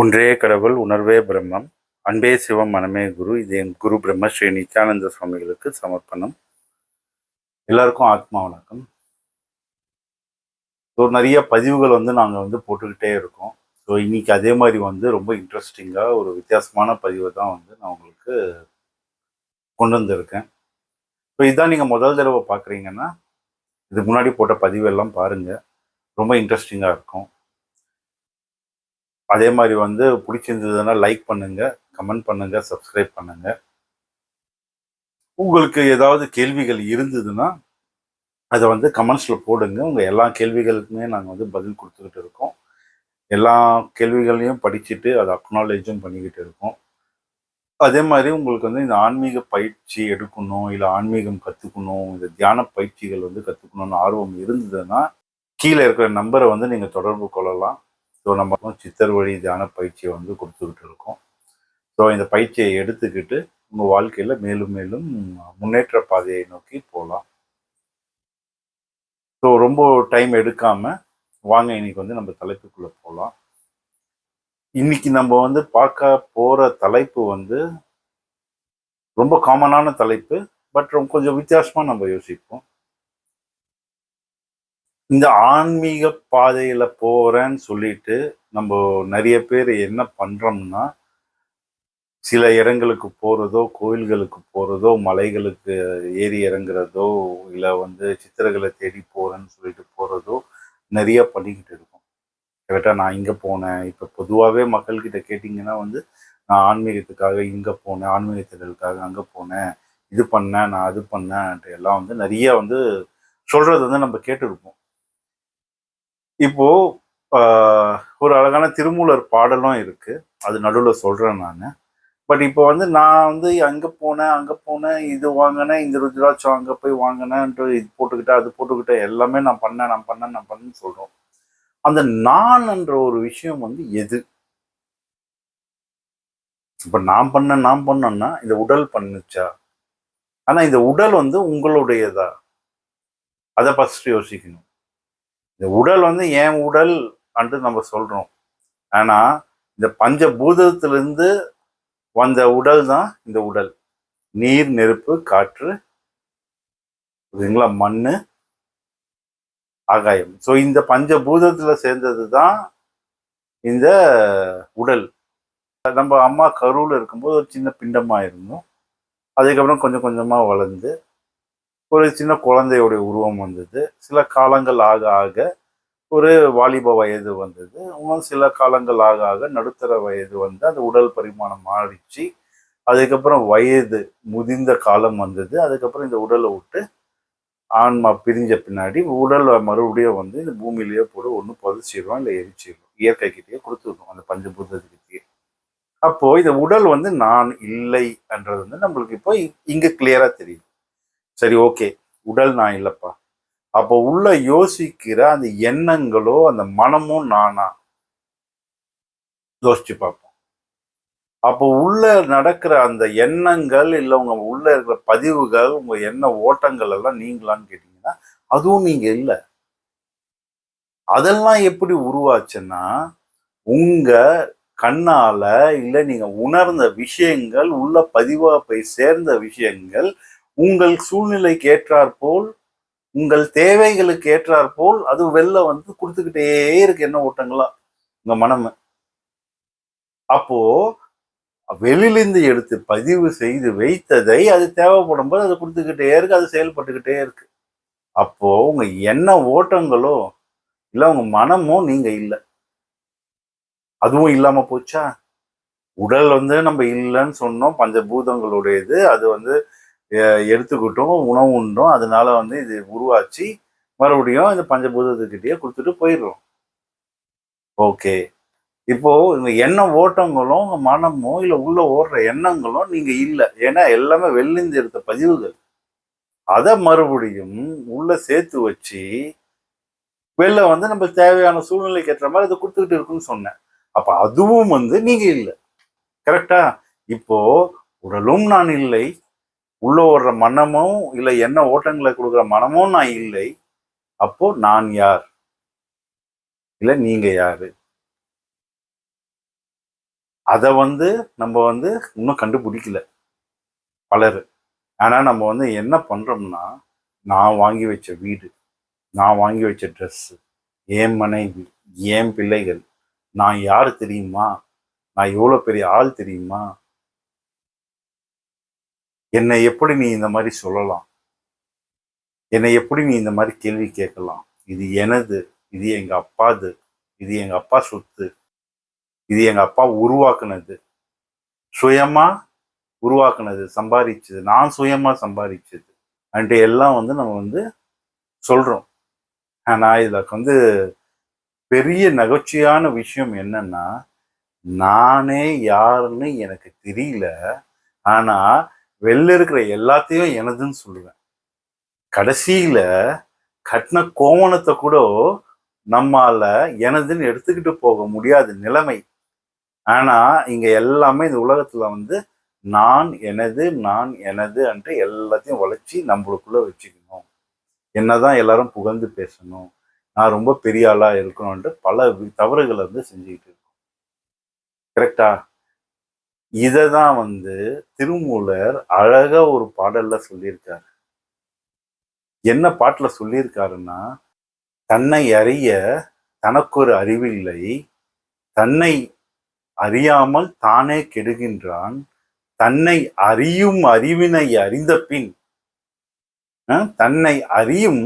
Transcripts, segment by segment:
ஒன்றே கடவுள் உணர்வே பிரம்மம். அன்பே சிவம் மனமே குரு. இது என் குரு பிரம்ம ஸ்ரீ நித்யானந்த சுவாமிகளுக்கு சமர்ப்பணம். எல்லாருக்கும் ஆத்மா வணக்கம். ஸோ நிறைய பதிவுகள் வந்து நாங்கள் வந்து போட்டுக்கிட்டே இருக்கோம். ஸோ இன்னைக்கு அதே மாதிரி வந்து ரொம்ப இன்ட்ரெஸ்டிங்காக ஒரு வித்தியாசமான பதிவை தான் வந்து நான் உங்களுக்கு கொண்டு வந்திருக்கேன். ஸோ இதுதான் நீங்கள் முதல் தடவை பார்க்குறீங்கன்னா இதுக்கு முன்னாடி போட்ட பதிவெல்லாம் பாருங்கள் ரொம்ப இன்ட்ரெஸ்டிங்காக இருக்கும். அதே மாதிரி வந்து பிடிச்சிருந்ததுன்னா லைக் பண்ணுங்க கமெண்ட் பண்ணுங்க சப்ஸ்கிரைப் பண்ணுங்க. உங்களுக்கு ஏதாவது கேள்விகள் இருந்ததுன்னா அதை வந்து கமெண்ட்ஸில் போடுங்க. உங்கள் எல்லா கேள்விகளுக்குமே நாங்கள் வந்து பதில் கொடுத்துக்கிட்டு இருக்கோம். எல்லா கேள்விகளையும் படிச்சுட்டு அதை அக்னாலேஜும் பண்ணிக்கிட்டு இருக்கோம். அதே மாதிரி உங்களுக்கு வந்து இந்த ஆன்மீக பயிற்சி எடுக்கணும் இல்லை ஆன்மீகம் கற்றுக்கணும் இந்த தியான பயிற்சிகள் வந்து கற்றுக்கணும்னு ஆர்வம் இருந்ததுன்னா கீழே இருக்கிற நம்பரை வந்து நீங்கள் தொடர்பு கொள்ளலாம். ஸோ நம்ம சித்தர் வழி தியான பயிற்சியை வந்து கொடுத்துக்கிட்டு இருக்கோம் ஸோ இந்த பயிற்சியை எடுத்துக்கிட்டு உங்கள் வாழ்க்கையில் மேலும் மேலும் முன்னேற்ற பாதையை நோக்கி போகலாம். ஸோ ரொம்ப டைம் எடுக்காமல் வாங்க இன்னைக்கு வந்து நம்ம தலைப்புக்குள்ளே போகலாம். இன்னைக்கு நம்ம வந்து பார்க்க போகிற தலைப்பு வந்து ரொம்ப காமனான தலைப்பு பட் கொஞ்சம் வித்தியாசமாக நம்ம யோசிப்போம். இந்த ஆன்மீக பாதையில போறேன்னு சொல்லிட்டு நம்ம நிறைய பேர் என்ன பண்றோம்னா சில இடங்களுக்கு போறதோ கோயில்களுக்கு போறதோ மலைகளுக்கு ஏறி இறங்குறதோ இல்லை வந்து சித்திரங்களை தேடி போறேன்னு சொல்லிட்டு போறதோ நிறைய பண்ணிக்கிட்டு இருக்கோம். கரெக்டாக நான் இங்கே போனேன். இப்போ பொதுவாகவே மக்கள்கிட்ட கேட்டிங்கன்னா வந்து நான் ஆன்மீகத்துக்காக இங்கே போனேன் ஆன்மீக தேடலுக்காக அங்கே போனேன் இது பண்ணேன் நான் அது பண்ணேன்ட்டு எல்லாம் வந்து நிறைய வந்து சொல்றது வந்து நம்ம கேட்டிருப்போம். இப்போ ஒரு அழகான திருமூலர் பாடலும் இருக்கு. அது நடுவில் சொல்றேன் நான். பட் இப்போ வந்து நான் வந்து அங்கே போனேன் அங்கே போனேன் இது வாங்கினேன் இந்த ருத்ராட்சம் அங்கே போய் வாங்கினேன்ட்டு இது போட்டுக்கிட்டேன் அது போட்டுக்கிட்டேன் எல்லாமே நான் பண்ணேன் நான் பண்ணேன் நான் பண்ணேன்னு சொல்கிறோம் அந்த நான் என்ற ஒரு விஷயம் வந்து எது? இப்போ நான் பண்ண நான் பண்ணேன்னா இந்த உடல் பண்ணுச்சா? ஆனா இந்த உடல் வந்து உங்களுடையதா? அதை ஃபஸ்ட் யோசிக்கணும். இந்த உடல் வந்து என் உடல் அன்று நம்ம சொல்கிறோம் ஆனால் இந்த பஞ்சபூதத்திலிருந்து வந்த உடல் தான் இந்த உடல். நீர் நெருப்பு காற்று புரியுதுங்களா? மண் ஆகாயம். ஸோ இந்த பஞ்சபூதத்துல சேர்ந்தது தான் இந்த உடல். நம்ம அம்மா கருவில் இருக்கும்போது ஒரு சின்ன பிண்டமாக இருந்தோம் அதுக்கப்புறம் கொஞ்சம் கொஞ்சமாக வளர்ந்து ஒரு சின்ன குழந்தையோடைய உருவம் வந்தது. சில காலங்கள் ஆக ஆக ஒரு வாலிப வயது வந்தது. இன்னும் சில காலங்கள் ஆக ஆக நடுத்தர வயது வந்து அந்த உடல் பரிமாணம் மாறிச்சு. அதுக்கப்புறம் வயது முதிர்ந்த காலம் வந்தது. அதுக்கப்புறம் இந்த உடலை விட்டு ஆன்மா பிரிஞ்ச பின்னாடி உடல் மறுபடியும் வந்து இந்த பூமியிலேயே போட்டு ஒன்று புதைச்சிடுவோம் இல்லை எரிச்சிடுவோம். இயற்கை கிட்டேயே கொடுத்துருவோம் அந்த பஞ்சபூதத்துக்கிட்டேயே. அப்போது இந்த உடல் வந்து நான் இல்லை என்றது வந்து நம்மளுக்கு இப்போ இங்கே கிளியராக தெரியுது. சரி ஓகே. உடல் நான் இல்லைப்பா. அப்போ உள்ள யோசிக்கிற அந்த எண்ணங்களோ அந்த மனமும் நானா? யோசிச்சு பார்ப்போம். அப்போ உள்ள நடக்கிற அந்த எண்ணங்கள் இல்லை உங்க உள்ள இருக்கிற பதிவுகள் உங்க எண்ண ஓட்டங்கள் எல்லாம் நீங்களான்னு கேட்டீங்கன்னா அதுவும் நீங்க இல்லை. அதெல்லாம் எப்படி உருவாச்சுன்னா உங்க கண்ணால இல்லை நீங்க உணர்ந்த விஷயங்கள் உள்ள பதிவா போய் சேர்ந்த விஷயங்கள் உங்கள் சூழ்நிலைக்கு ஏற்றாற்போல் உங்கள் தேவைகளுக்கு ஏற்றாற்போல் அது வெளில வந்து கொடுத்துக்கிட்டே இருக்கு என்ன ஓட்டங்களா? உங்க மனம். அப்போ வெளியிலிருந்து எடுத்து பதிவு செய்து வைத்ததை அது தேவைப்படும் போது அது கொடுத்துக்கிட்டே இருக்கு அது செயல்பட்டுக்கிட்டே இருக்கு. அப்போ உங்க என்ன ஓட்டங்களோ இல்லை உங்க மனமோ நீங்க இல்லை. அதுவும் இல்லாம போச்சா? உடல் வந்து நம்ம இல்லைன்னு சொன்னோம் பஞ்சபூதங்களுடையது. அது வந்து எடுத்துக்கிட்டோம் உணவு உண்டோம் அதனால வந்து இது உருவாச்சு. மறுபடியும் இந்த பஞ்சபூதத்துக்கிட்டேயே கொடுத்துட்டு போயிடுறோம். ஓகே. இப்போ இந்த எண்ண ஓட்டங்களும் உங்க மனமோ இல்லை உள்ள ஓடுற எண்ணங்களும் நீங்க இல்லை. ஏன்னா எல்லாமே வெளிந்து எடுத்த பதிவுகள் அதை மறுபடியும் உள்ள சேர்த்து வச்சு வெளில வந்து நம்ம தேவையான சூழ்நிலைக்கு ஏற்ற மாதிரி அதை கொடுத்துக்கிட்டு இருக்குன்னு சொன்னேன். அப்ப அதுவும் வந்து நீங்க இல்லை. கரெக்டா இப்போ உடலும் நான் இல்லை. உள்ள ஓடுற மனமும் இல்லை என்ன ஓட்டங்களை கொடுக்குற மனமும் நான் இல்லை. அப்போ நான் யார்? இல்லை நீங்க யாரு? அதை வந்து நம்ம வந்து இன்னும் கண்டுபிடிக்கல. பலர். ஆனால் நம்ம வந்து என்ன பண்ணுறோம்னா நான் வாங்கி வச்ச வீடு நான் வாங்கி வச்ச ட்ரெஸ்ஸு என் மனைவி என் பிள்ளைகள் நான் யார் தெரியுமா? நான் எவ்வளோ பெரிய ஆள் தெரியுமா? என்னை எப்படி நீ இந்த மாதிரி சொல்லலாம்? என்னை எப்படி நீ இந்த மாதிரி கேள்வி கேட்கலாம்? இது எனது இது எங்க அப்பாது இது எங்க அப்பா சொத்து இது எங்க அப்பா உருவாக்குனது. சுயமா உருவாக்குனது சம்பாதிச்சது. நான் சுயமா சம்பாதிச்சது. அன்ட்டு எல்லாம் வந்து நம்ம வந்து சொல்றோம். ஆனா இதுல வந்து பெரிய நகைச்சுவையான விஷயம் என்னன்னா நானே யாருன்னு எனக்கு தெரியல. ஆனா வெளில இருக்கிற எல்லாத்தையும் எனதுன்னு சொல்லுவேன். கடைசியில கட்டின கோவணத்தை கூட நம்மால எனதுன்னு எடுத்துக்கிட்டு போக முடியாத நிலைமை. ஆனா இங்க எல்லாமே இந்த உலகத்துல வந்து நான் எனது நான் எனது அன்று எல்லாத்தையும் உழைச்சி நம்மளுக்குள்ள வச்சுக்கணும். என்னதான் எல்லாரும் புகழ்ந்து பேசணும் நான் ரொம்ப பெரிய ஆளா இருக்கணும்ன்ட்டு பல தவறுகளை வந்து செஞ்சுக்கிட்டு இருக்கோம். கரெக்டா இதை தான் வந்து திருமூலர் அழகா ஒரு பாடல்ல சொல்லியிருக்காரு. என்ன பாட்டுல சொல்லியிருக்காருன்னா தன்னை அறிய தனக்கொரு அறிவில்லை தன்னை அறியாமல் தானே கெடுகின்றான் தன்னை அறியும் அறிவினை அறிந்த பின் தன்னை அறியும்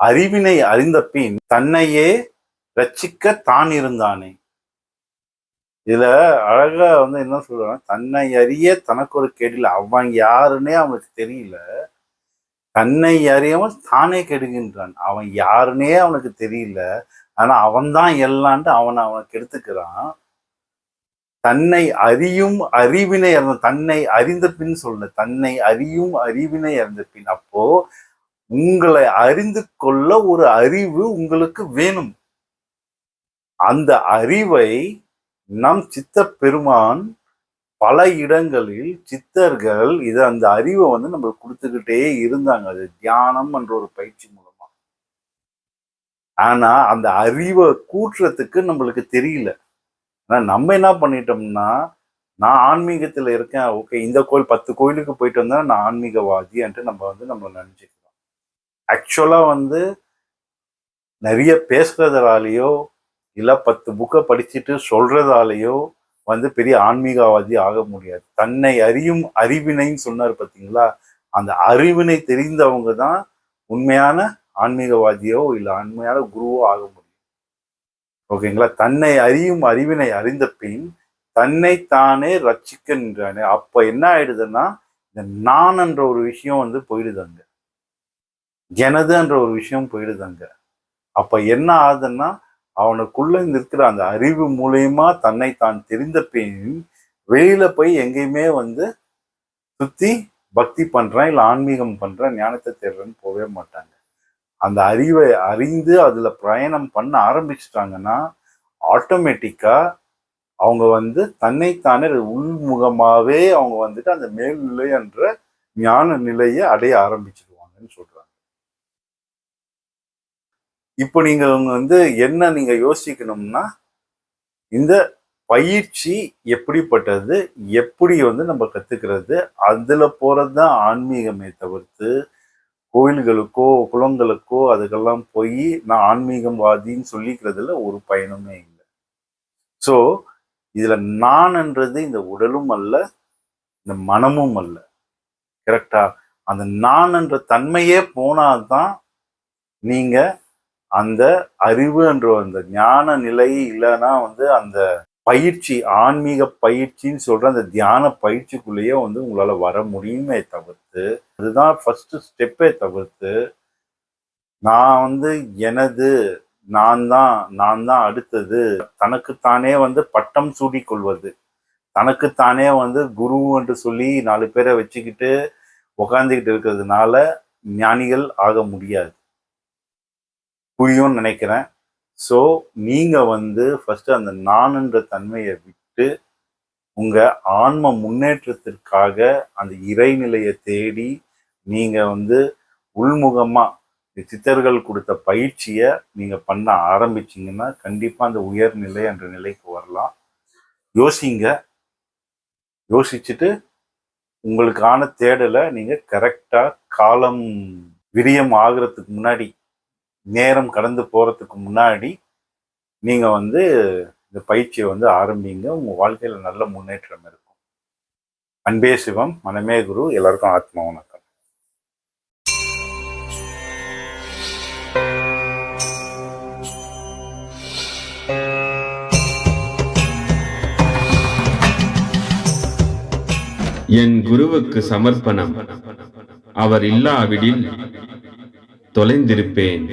அறிவினை அறிந்த பின் தன்னையே ரட்சிக்க தான் இருந்தானே இதுல அழகா வந்து என்ன சொல்றாங்க தன்னை அறிய தனக்கு ஒரு கேடில அவன் யாருன்னே அவனுக்கு தெரியல. தன்னை அறியாமல் தானே கெடுகின்றான். அவன் யாருன்னே அவனுக்கு தெரியல. ஆனா அவன்தான் எல்லான்ட்டு அவனை அவனுக்கு எடுத்துக்கிறான். தன்னை அறியும் அறிவினை இறந்த தன்னை அறிந்த பின் சொல்ல. தன்னை அறியும் அறிவினை இறந்த பின். அப்போ உங்களை அறிந்து கொள்ள ஒரு அறிவு உங்களுக்கு வேணும். அந்த அறிவை நம் சித்த பெருமான் பல இடங்களில் சித்தர்கள் இதை அந்த அறிவை வந்து நம்மளுக்கு கொடுத்துக்கிட்டே இருந்தாங்க. அது தியானம் என்ற ஒரு பயிற்சி மூலமா. ஆனா அந்த அறிவை கூட்டுறதுக்கு நம்மளுக்கு தெரியல. ஆனா நம்ம என்ன பண்ணிட்டோம்னா நான் ஆன்மீகத்துல இருக்கேன் ஓகே இந்த கோயில் பத்து கோயிலுக்கு போயிட்டு வந்தா நான் ஆன்மீகவாதின்ட்டு நம்ம வந்து நம்ம நினைச்சுக்கிறோம். ஆக்சுவலா வந்து நிறைய பேசுறதாலேயோ இல்ல பத்து புக்கை படிச்சுட்டு சொல்கிறதாலேயோ வந்து பெரிய ஆன்மீகவாதி ஆக முடியாது. தன்னை அறியும் அறிவினைன்னு சொன்னார் பார்த்தீங்களா அந்த அறிவினை தெரிந்தவங்க தான் உண்மையான ஆன்மீகவாதியோ இல்லை உண்மையான குருவோ ஆக முடியும். ஓகேங்களா? தன்னை அறியும் அறிவினை அறிந்த பின் தன்னை தானே ரட்சிக்க நின்றானே. அப்ப என்ன ஆயிடுதுன்னா இந்த நான் என்ற ஒரு விஷயம் வந்து போயிடுதாங்க எனதுன்ற ஒரு விஷயம் போயிடுதாங்க அப்ப என்ன ஆகுதுன்னா அவனுக்குள்ள இருக்கிற அந்த அறிவு மூலயமா தன்னை தான் தெரிந்த பின் வெளியில போய் எங்கேயுமே வந்து சுத்தி பக்தி பண்றேன் இல்லை ஆன்மீகம் பண்றேன் ஞானத்தை தேடுறேன்னு போகவே மாட்டாங்க. அந்த அறிவை அறிந்து அதுல பிரயாணம் பண்ண ஆரம்பிச்சிட்டாங்கன்னா ஆட்டோமேட்டிக்கா அவங்க வந்து தன்னைத்தானே உள்முகமாவே அவங்க வந்துட்டு அந்த மேல்நிலை என்ற ஞான நிலையை அடைய ஆரம்பிச்சிடுவாங்கன்னு சொல்றாங்க. இப்போ நீங்கள் வந்து என்ன நீங்கள் யோசிக்கணும்னா இந்த பயிற்சி எப்படிப்பட்டது எப்படி வந்து நம்ம கற்றுக்கிறது அதில் போகிறது தான் ஆன்மீகமே தவிர்த்து கோயில்களுக்கோ குளங்களுக்கோ அதுக்கெல்லாம் போய் நான் ஆன்மீகவாதின்னு சொல்லிக்கிறதுல ஒரு பயனுமே இல்லை. ஸோ இதில் நான்ன்றது இந்த உடலும் அல்ல இந்த மனமும் அல்ல. கரெக்டா அந்த நான் என்ற தன்மையே போனாதான் நீங்கள் அந்த அறிவு என்ற அந்த ஞான நிலை இல்லைன்னா வந்து அந்த பயிற்சி ஆன்மீக பயிற்சின்னு சொல்ற அந்த தியான பயிற்சிக்குள்ளேயே வந்து உங்களால் வர முடியுமே தவிர்த்து அதுதான் ஃபர்ஸ்ட் ஸ்டெப்பே தவிர்த்து நான் வந்து எனது நான் தான் நான் தான் அடுத்தது தனக்குத்தானே வந்து பட்டம் சூடிக்கொள்வது தனக்குத்தானே வந்து குரு என்று சொல்லி நாலு பேரை வச்சுக்கிட்டு உக்காந்துக்கிட்டு இருக்கிறதுனால ஞானிகள் ஆக முடியாது. புரியும்னு நினைக்கிறேன். ஸோ நீங்கள் வந்து ஃபஸ்ட்டு அந்த நானுன்ற தன்மையை விட்டு உங்கள் ஆன்ம முன்னேற்றத்திற்காக அந்த இறைநிலையை தேடி நீங்கள் வந்து உள்முகமாக சித்தர்கள் கொடுத்த பயிற்சியை நீங்கள் பண்ண ஆரம்பிச்சிங்கன்னா கண்டிப்பாக அந்த உயர்நிலை என்ற நிலைக்கு வரலாம். யோசிங்க. யோசிச்சுட்டு உங்களுக்கான தேடலை நீங்கள் கரெக்டாக காலம் விரியம் ஆகிறதுக்கு முன்னாடி நேரம் கடந்து போகிறதுக்கு முன்னாடி நீங்கள் வந்து இந்த பயிற்சியை வந்து ஆரம்பிங்க. உங்கள் வாழ்க்கையில் நல்ல முன்னேற்றம் இருக்கும். அன்பே சிவம் மனமே குரு எல்லாருக்கும் ஆத்மா வணக்கம். என் குருவுக்கு சமர்ப்பணம். அவர் இல்லாவிடில் தொலைந்திருப்பேன்.